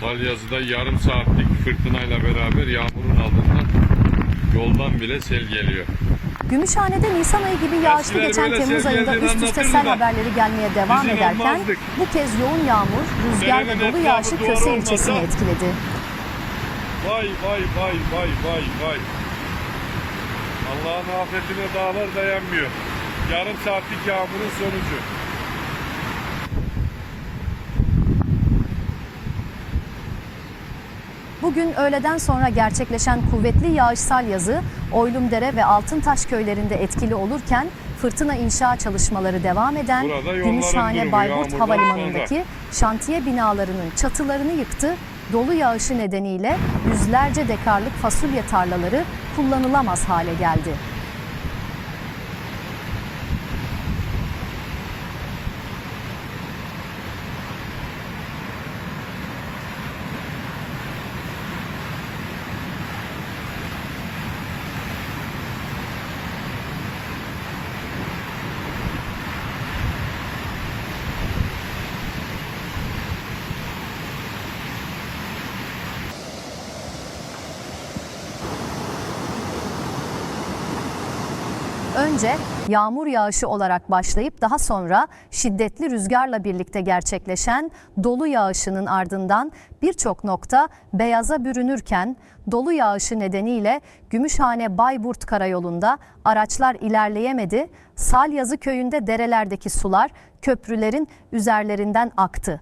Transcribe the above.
Salyazı'da yarım saatlik fırtınayla beraber yağmurun ardından yoldan bile sel geliyor. Gümüşhane'de Nisan ayı gibi yağışlı Eskiler geçen böyle Temmuz ayında sevgilerden üst üste sel da haberleri gelmeye devam izin ederken almazdık. bu kez yoğun yağmur, rüzgar ve Derenin dolu etrafı yağışı duvar Köse olmasa- ilçesini etkiledi. Vay vay vay vay vay vay. Allah'ın afetine dağlar dayanmıyor. Yarım saatlik yağmurun sonucu. Bugün öğleden sonra gerçekleşen kuvvetli yağışsal yazı Oylumdere ve Altıntaş köylerinde etkili olurken fırtına inşa çalışmaları devam eden Gümüşhane Bayburt Havalimanı'ndaki şantiye binalarının çatılarını yıktı. Dolu yağışı nedeniyle yüzlerce dekarlık fasulye tarlaları kullanılamaz hale geldi. Önce yağmur yağışı olarak başlayıp daha sonra şiddetli rüzgarla birlikte gerçekleşen dolu yağışının ardından birçok nokta beyaza bürünürken dolu yağışı nedeniyle Gümüşhane Bayburt karayolunda araçlar ilerleyemedi. Salyazı köyünde derelerdeki sular köprülerin üzerlerinden aktı.